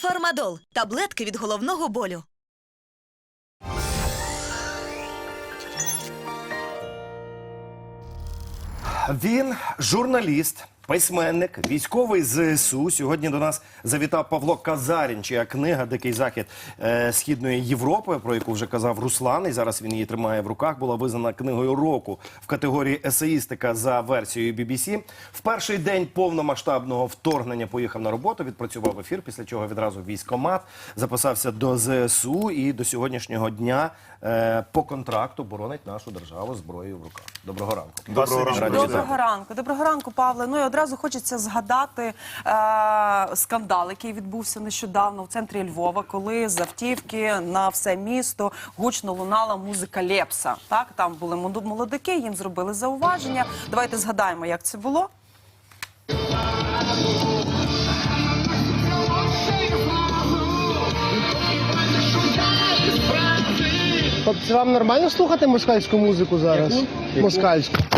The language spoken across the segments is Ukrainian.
Фармадол таблетки від головного болю. Він журналіст, письменник, військовий ЗСУ. Сьогодні до нас завітав Павло Казарін, чия книга Дикий захід е, Східної Європи, про яку вже казав Руслан. І зараз він її тримає в руках. Була визнана книгою року в категорії есеїстика за версією BBC. В перший день повномасштабного вторгнення поїхав на роботу, відпрацював ефір, після чого відразу в військкомат, записався до ЗСУ і до сьогоднішнього дня е, по контракту боронить нашу державу зброєю в руках. Доброго ранку. Доброго ранку. Доброго. Доброго ранку, доброго ранку, Павле. Ну і одразу хочеться згадати е, скандал, який відбувся нещодавно в центрі Львова, коли з автівки на все місто гучно лунала музика Лепса. Так там були молодики, їм зробили зауваження. Давайте згадаємо, як це було. Хлопці, вам нормально слухати москальську музику зараз? Москальську.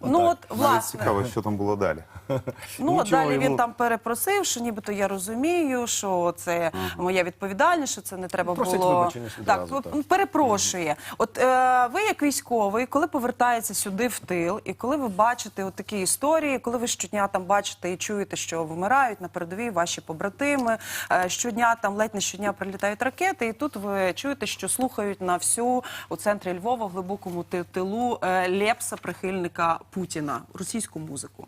Ну от власне. цікаво, що там було далі. Ну, Нічого, далі він йому- там перепросив, що нібито я розумію, що це моя відповідальність, що це не треба Просить було. вибачення відразу, так, так. перепрошує. От е, ви, як військовий, коли повертаєтеся сюди в тил, і коли ви бачите от такі історії, коли ви щодня там бачите і чуєте, що вмирають на передовій ваші побратими, е, щодня там ледь не щодня прилітають ракети, і тут ви чуєте, що слухають на всю у центрі Львова в глибокому ти- тилу е, Лепса, прихильника Путіна, російську музику.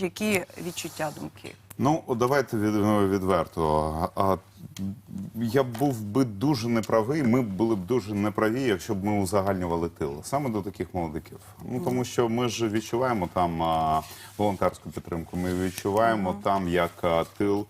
Які відчуття думки? Ну, давайте від, відверто. А, я був би дуже неправий, ми були б дуже неправі, якщо б ми узагальнювали тил саме до таких молодиків. Ну тому що ми ж відчуваємо там а, волонтерську підтримку. Ми відчуваємо там, як а, тил.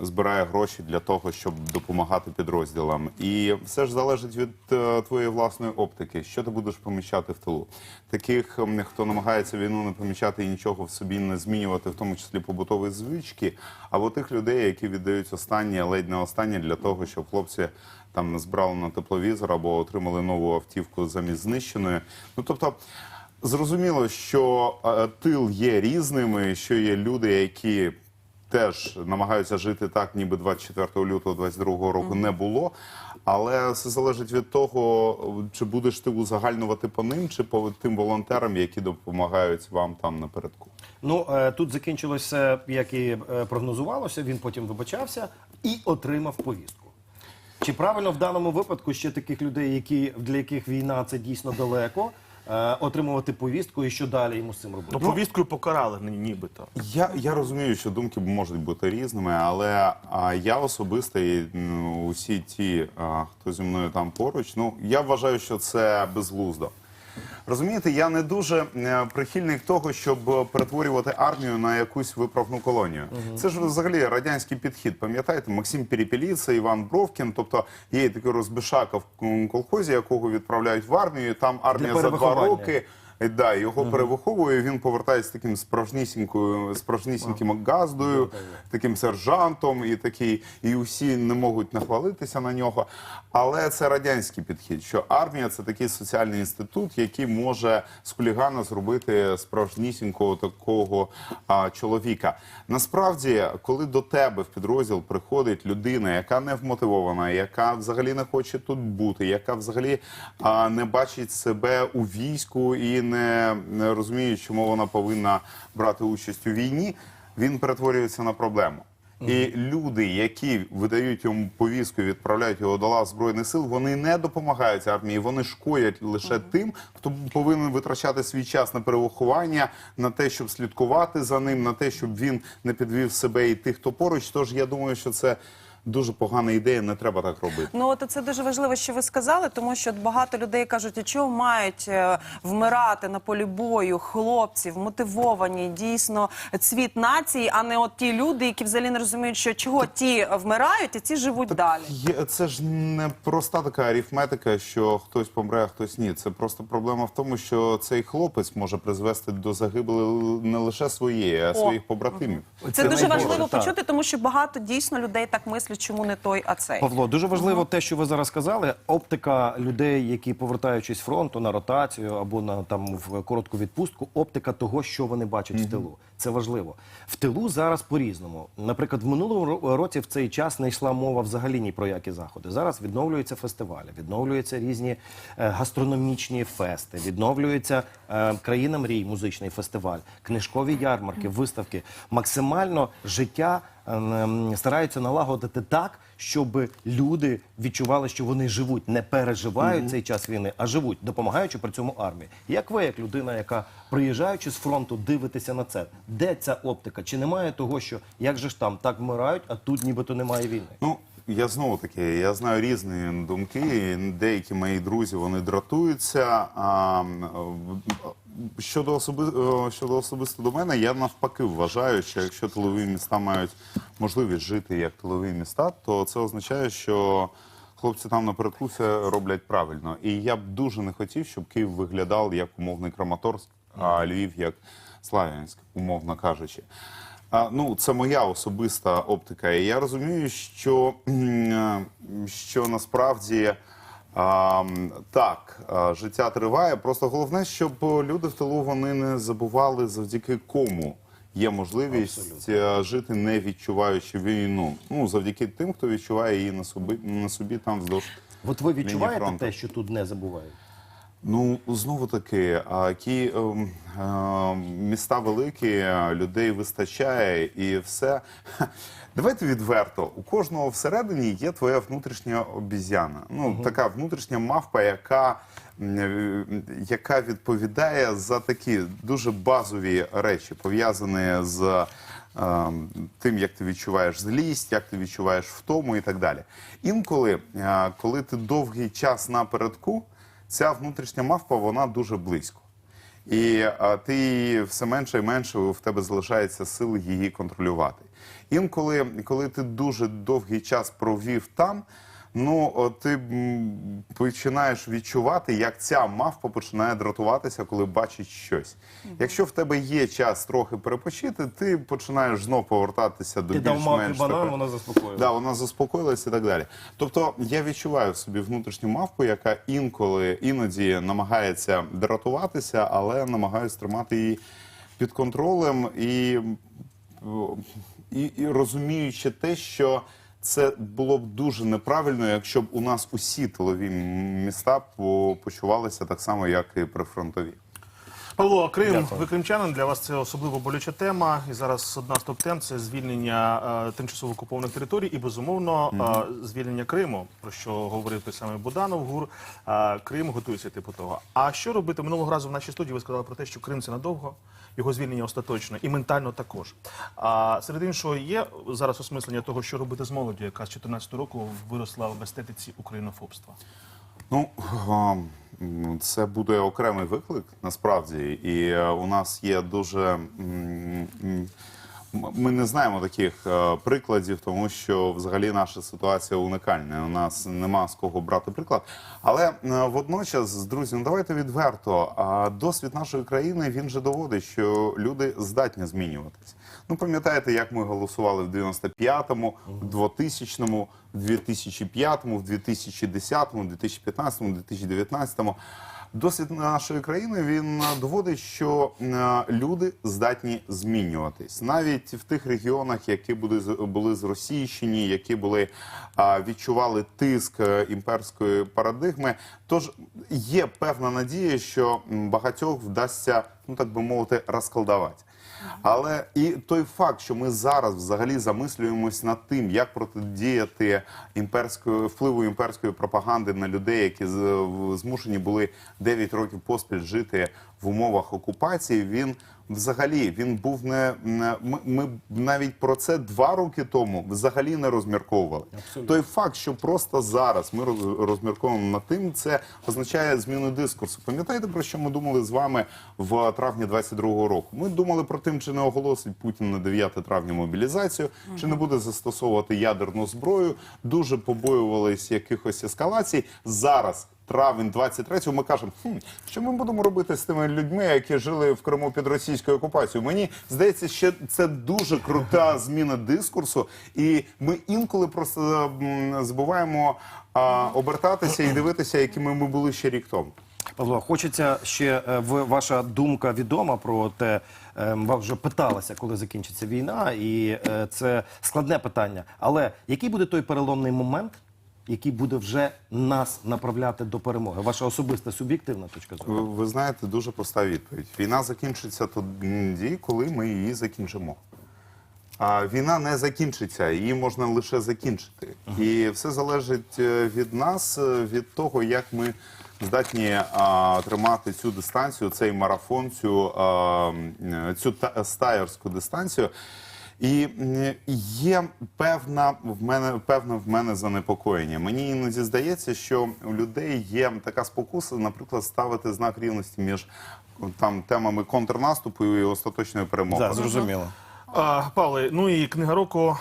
Збирає гроші для того, щоб допомагати підрозділам, і все ж залежить від е, твоєї власної оптики, що ти будеш помічати в тилу. Таких, хто намагається війну не помічати і нічого в собі не змінювати, в тому числі побутові звички, або тих людей, які віддають останнє, ледь не останнє для того, щоб хлопці там збрали на тепловізор або отримали нову автівку замість знищеної. Ну тобто. Зрозуміло, що е, тил є різними, що є люди, які теж намагаються жити так, ніби 24 лютого 22 року не було. Але це залежить від того, чи будеш ти узагальнювати по ним, чи по тим волонтерам, які допомагають вам там напередку. Ну е, тут закінчилося, як і е, прогнозувалося. Він потім вибачався і отримав повістку. Чи правильно в даному випадку ще таких людей, які для яких війна це дійсно далеко, е, отримувати повістку і що далі йому з цим робити? Ну, повісткою покарали ні- нібито. Я, я розумію, що думки можуть бути різними, але а, я особисто і ну, усі ті, а, хто зі мною там поруч, ну я вважаю, що це безглуздо. Розумієте, я не дуже е, прихильник того, щоб перетворювати армію на якусь виправну колонію. Це ж взагалі радянський підхід. Пам'ятаєте, Максим Перепеліца, Іван Бровкін, тобто є такий розбишака в колхозі, якого відправляють в армію. Там армія за два роки. Да, його перевиховує. Він повертається таким справжнісінькою, справжнісіньким газдою, таким сержантом, і такий, і усі не можуть нахвалитися на нього. Але це радянський підхід, що армія це такий соціальний інститут, який може з хулігана зробити справжнісінького такого а, чоловіка. Насправді, коли до тебе в підрозділ приходить людина, яка не вмотивована, яка взагалі не хоче тут бути, яка взагалі а, не бачить себе у війську і не, розуміє, чому вона повинна брати участь у війні, він перетворюється на проблему. І люди, які видають йому повістку, відправляють його до лав збройних сил, вони не допомагають армії, вони шкодять лише тим, хто повинен витрачати свій час на перевиховання, на те, щоб слідкувати за ним, на те, щоб він не підвів себе і тих, хто поруч. Тож я думаю, що це дуже погана ідея. Не треба так робити. Ну от це дуже важливо, що ви сказали, тому що багато людей кажуть, а чого мають е, вмирати на полі бою хлопці, вмотивовані, дійсно цвіт нації, а не от ті люди, які взагалі не розуміють, що чого ті вмирають, а ці живуть далі. Є, це ж не проста така арифметика, що хтось помре, а хтось ні. Це просто проблема в тому, що цей хлопець може призвести до загибелі не лише своєї, а своїх побратимів. Це, дуже найгорше, важливо почути, тому що багато дійсно людей так мислять. Смислі, чому не той, а цей. Павло, дуже важливо те, що ви зараз сказали. Оптика людей, які повертаючись з фронту на ротацію або на там в коротку відпустку, оптика того, що вони бачать в тилу. Це важливо. В тилу зараз по-різному. Наприклад, в минулому році в цей час не йшла мова взагалі ні про які заходи. Зараз відновлюються фестивалі, відновлюються різні е, гастрономічні фести, відновлюється е, країна мрій, музичний фестиваль, книжкові ярмарки, виставки. Максимально життя е, стараються налагодити так, щоб люди відчували, що вони живуть, не переживають цей час війни, а живуть, допомагаючи при цьому армії. Як ви, як людина, яка приїжджаючи з фронту, дивитеся на це, де ця оптика? Чи немає того, що як же ж там так вмирають, а тут нібито немає війни? Ну, я знову таки, я знаю різні думки. Деякі мої друзі вони дратуються. А щодо особи е, щодо особисто до мене, я навпаки вважаю, що якщо тилові міста мають можливість жити як тилові міста, то це означає, що хлопці там напередку все роблять правильно. І я б дуже не хотів, щоб Київ виглядав як умовний Краматорськ, а Львів як Славянськ, умовно кажучи. А, ну, це моя особиста оптика. І я розумію, що, е, що насправді а, так, життя триває. Просто головне, щоб люди в тилу вони не забували, завдяки кому є можливість Абсолютно. жити, не відчуваючи війну. Ну, завдяки тим, хто відчуває її на собі, на собі там вздовж. От ви відчуваєте те, що тут не забувають? Ну знову таки, а ті ем, е, міста великі, людей вистачає і все. Давайте відверто. У кожного всередині є твоя внутрішня обіз'яна. Ну така внутрішня мавпа, яка, е, яка відповідає за такі дуже базові речі, пов'язані з. е, Тим, як ти відчуваєш злість, як ти відчуваєш втому і так далі. Інколи, е, коли ти довгий час напередку, ця внутрішня мавпа вона дуже близько. І ти все менше і менше в тебе залишається сили її контролювати. Інколи, коли ти дуже довгий час провів там, ну ти починаєш відчувати, як ця мавпа починає дратуватися, коли бачить щось. Якщо в тебе є час трохи перепочити, ти починаєш знов повертатися до Ти дав мавпі більш-менш банан, такої- вона заспокоїла. Да, вона заспокоїлася і так далі. Тобто я відчуваю в собі внутрішню мавпу, яка інколи іноді намагається дратуватися, але намагаюся тримати її під контролем і, і, і розуміючи те, що це було б дуже неправильно, якщо б у нас усі тилові міста почувалися так само, як і прифронтові. Павло, Крим, ви кримчанин, для вас це особливо болюча тема. І зараз одна з топ-тем – це звільнення е, тимчасово окупованих територій і, безумовно, е, звільнення Криму, про що говорив той самий Буданов, ГУР. Е, Крим готується типу того. А що робити? Минулого разу в нашій студії ви сказали про те, що Крим це надовго, його звільнення остаточно, і ментально також. А серед іншого, є зараз осмислення того, що робити з молоддю, яка з 14 року виросла в естетиці українофобства. Ну м, це буде окремий виклик насправді, і е, у нас є дуже. Ми не знаємо таких е, прикладів, тому що взагалі наша ситуація уникальна. У нас нема з кого брати приклад. Але е, водночас, друзі, ну давайте відверто. А досвід нашої країни він же доводить, що люди здатні змінюватись. Ну пам'ятаєте, як ми голосували в 95-му, в 2000-му, в 2005-му, в 2010-му, в 2015-му, в 2019-му. Досвід нашої країни він е, доводить, що е, люди здатні змінюватись навіть в тих регіонах, які були були зросійщені, які були відчували тиск е, імперської парадигми. Тож є певна надія, що багатьох вдасться, ну так би мовити, розколдувати. Але і той факт, що ми зараз взагалі замислюємось над тим, як протидіяти імперської впливу імперської пропаганди на людей, які змушені були 9 років поспіль жити в умовах окупації, він взагалі він був не ми, ми навіть про це два роки тому взагалі не розмірковували. Той факт, що просто зараз ми роз- розмірковуємо над тим, це означає зміну дискурсу. Пам'ятаєте про що ми думали з вами в травні 22-го року? Ми думали про тим, чи не оголосить Путін на 9 травня мобілізацію, чи не буде застосовувати ядерну зброю. Дуже побоювались якихось ескалацій. Зараз травень 23-го, ми кажемо, хм, що ми будемо робити з тими людьми, які жили в Криму під російською окупацією. Мені здається, що це дуже крута зміна дискурсу, і ми інколи просто забуваємо а, обертатися і дивитися, якими ми були ще рік тому. Павло, хочеться ще е, ваша думка відома про те, е, вам вже питалася, коли закінчиться війна, і е, це складне питання. Але який буде той переломний момент, який буде вже нас направляти до перемоги? Ваша особиста суб'єктивна точка зору? Ви, знаєте, дуже проста відповідь. Війна закінчиться тоді, коли ми її закінчимо. А війна не закінчиться, її можна лише закінчити. І все залежить е, від нас, е, від того, як ми здатні а, тримати цю дистанцію, цей марафон, цю, а, цю та- стаєрську дистанцію. І є певна в мене певне в мене занепокоєння. Мені іноді здається, що у людей є така спокуса, наприклад, ставити знак рівності між там темами контрнаступу і остаточної перемоги. Так, зрозуміло. А, Павле, ну і книга року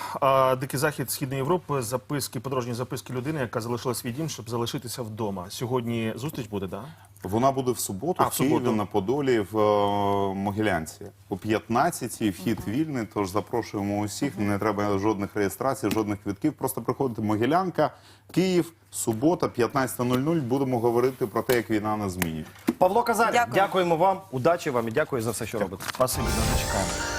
Дикий захід Східної Європи, записки, подорожні записки людини, яка залишила свій дім, щоб залишитися вдома. Сьогодні зустріч буде, так? Вона буде в суботу А, в Києві суботу. на Подолі в е, Могилянці. О 15-й вхід вільний, тож запрошуємо усіх. Не треба жодних реєстрацій, жодних квитків. Просто приходите Могилянка, Київ, субота, 15.00. Будемо говорити про те, як війна нас змінює. Павло Казарін, Дякую. дякуємо вам, удачі вам і дякую за все, що робите. Спасибі, дуже чекаємо.